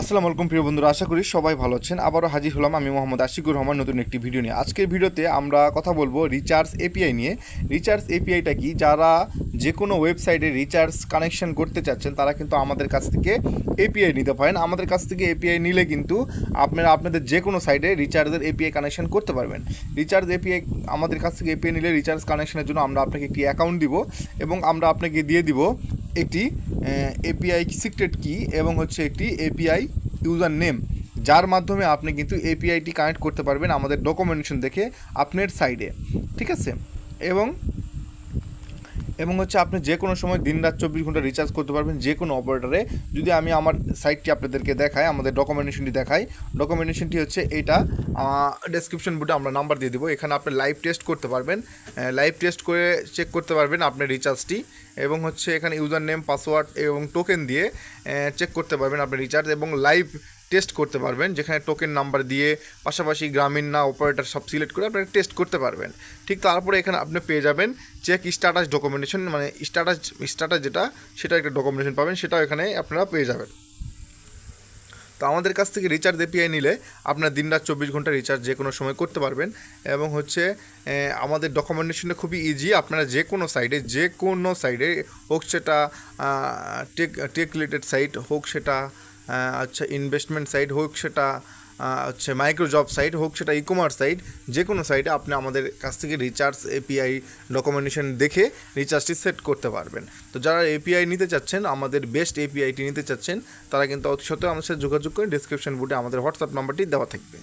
আসসালামু আলাইকুম, প্রিয় বন্ধুরা, আশা করি সবাই ভালো আছেন। আবারও হাজির হলাম আমি মোহাম্মদ আশিকুর রহমান, নতুন একটি ভিডিও নিয়ে। আজকের ভিডিওতে আমরা কথা বলব রিচার্জ এপিআই নিয়ে। রিচার্জ এপিআইটা কি? যারা যে কোনো ওয়েবসাইটে রিচার্জ কানেকশন করতে চাচ্ছেন, তারা কিন্তু আমাদের কাছ থেকে এপিআই নিতে পারেন। আমাদের কাছ থেকে এপিআই নিলে কিন্তু আপনারা আপনাদের যে কোনো সাইটে রিচার্জের এপিআই কানেকশন করতে পারবেন। রিচার্জ এপিআই আমাদের কাছ থেকে এপিআই নিলে রিচার্জ কানেকশনের জন্য আমরা আপনাকে একটি অ্যাকাউন্ট দিব এবং আমরা আপনাকে দিয়ে দিব একটি এপিআই সিক্রেট কি এবং হচ্ছে একটি এপিআই ইউজার নেম যার মাধ্যমে আপনি কিন্তু এপিআইটি কানেক্ট করতে পারবেন আমাদের ডকুমেন্টেশন দেখে আপনার সাইডে ঠিক আছে? এবং এবং হচ্ছে আপনি যে কোনো সময় দিন রাত চব্বিশ ঘণ্টা রিচার্জ করতে পারবেন যে কোনো অপারেটারে যদি আমি আমার সাইটটি আপনাদেরকে দেখাই, আমাদের ডকুমেন্টেশনটি দেখাই ডকুমেন্টেশনটি হচ্ছে এইটা ডেসক্রিপশন বুটে আমরা নাম্বার দিয়ে দেবো। এখানে আপনি লাইভ টেস্ট করতে পারবেন। লাইভ টেস্ট করে চেক করতে পারবেন আপনার রিচার্জটি এবং হচ্ছে এখানে ইউজার নেম পাসওয়ার্ড এবং টোকেন দিয়ে চেক করতে পারবেন আপনার রিচার্জ এবং লাইভ টেস্ট করতে পারবেন, যেখানে টোকেন নাম্বার দিয়ে পাশাপাশি গ্রামীণ না অপারেটার সব সিলেক্ট করে আপনারা টেস্ট করতে পারবেন। ঠিক তারপরে এখানে আপনি পেয়ে যাবেন চেক স্ট্যাটাস ডকুমেন্টেশন মানে স্ট্যাটাস স্ট্যাটাস যেটা সেটা একটা ডকুমেন্টেশন পাবেন, সেটাও এখানে আপনারা পেয়ে যাবেন। তো আমাদের কাছ থেকে রিচার্জ এপিআই নিলে আপনার দিন রাত চব্বিশ ঘণ্টা রিচার্জ যে কোনো সময় করতে পারবেন। এবং হচ্ছে আমাদের ডকুমেন্টেশনটা খুবই ইজি আপনারা যে কোনো সাইডে যে কোনো সাইডে হোক সেটা টেক টেক রিলেটেড সাইট হোক সেটা আচ্ছা ইনভেস্টমেন্ট সাইট হোক সেটা হচ্ছে মাইক্রো জব সাইট হোক সেটা ই কমার্স সাইট যে কোনো সাইটে আপনি আমাদের কাছ থেকে রিচার্জ এপিআই ডকুমেন্টেশন দেখে রিচার্জটি সেট করতে পারবেন। তো যারা এপিআই নিতে চাচ্ছেন, আমাদের বেস্ট এপিআইটি নিতে চাচ্ছেন, তারা কিন্তু অতি সত্ত্বেও আমাদের সাথে যোগাযোগ করে ডিসক্রিপশন বোর্ডে আমাদের হোয়াটসঅ্যাপ নাম্বারটি দেওয়া থাকবে।